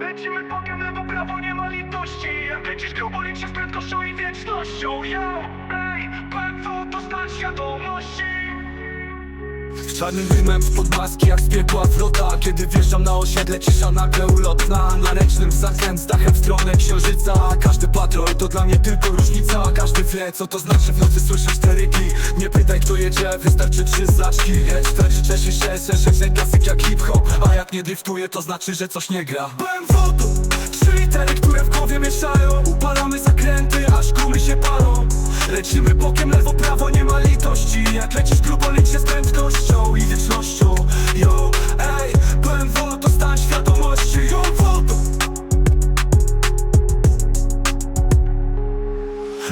Lecimy bokiem lewo, prawo, nie ma litości. Jak lecisz grubo, licz się z prędkością i wiecznością. Yo, ej, BMW to stan świadomości. Z czarnym dymem spod maski jak z piekła wrota Kiedy wjeżdżam na osiedle cisza nagle ulotna. Na ręcznym zakręt z dachem w stronę księżyca. Każdy patrol to dla mnie tylko różnica wie co to znaczy w nocy słyszę cztery kli Nie pytaj kto jedzie, wystarczy trzy znaczki. Jedź 4, 6, 6, 6, 6, klasyk jak hip-hop. A jak nie driftuje to znaczy, że coś nie gra. BMW to trzy litery, które w głowie mieszają. Upalamy zakręty, aż gumy się palą. Lecimy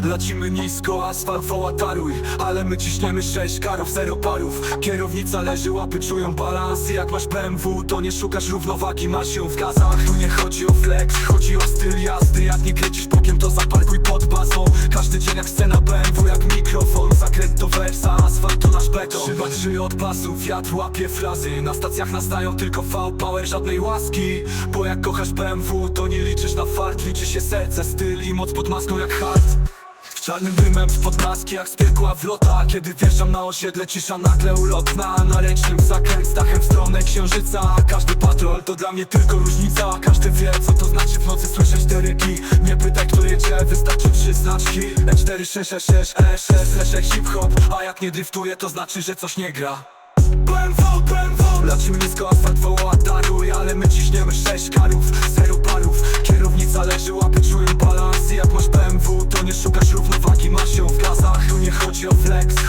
Lecimy nisko, asfalt woła taruj. Ale my ciśniemy sześć karów, zero parów. Kierownica leży, łapy czują balans. Jak masz BMW, to nie szukasz równowagi Masz ją w gazach, tu nie chodzi o flex Chodzi o styl jazdy, jak nie kręcisz bokiem To zaparkuj pod bazą. Każdy dzień jak scena BMW, jak mikrofon. Zakręt to wersa, asfalt to nasz beton. Szyba trzy od pasu, wiatr łapie frazy. Na stacjach nas dają tylko V-Power, żadnej łaski. Bo jak kochasz BMW, to nie liczysz na fart. Liczy się serce, styl i moc pod maską jak hard Czarnym dymem spod maski jak z piekła wrota Kiedy wjeżdżam na osiedle cisza nagle ulotna. Na ręcznym zakręt z dachem w stronę księżyca. Każdy patrol to dla mnie tylko różnica. Każdy wie co to znaczy w nocy słyszę cztery kij Nie pytaj kto jedzie, wystarczy trzy znaczki. E4, 6, 6, 6, E6, leszek hip-hop A jak nie driftuje to znaczy, że coś nie gra. BMW, BMW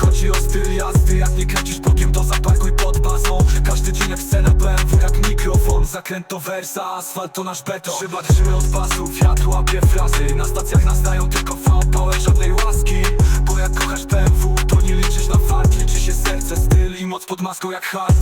Chodzi o styl jazdy, jak nie kręcisz bokiem To zaparkuj pod bazą. Każdy dzień jak scena BMW, jak mikrofon. Zakręt to wersa, asfalt to nasz beton. Szyba drżymy od pasu, wiatr łapie frazy Na stacjach nas dają tylko V-Power, żadnej łaski. Bo jak kochasz BMW, to nie liczysz na fart. Liczy się serce, styl i moc pod maską jak hard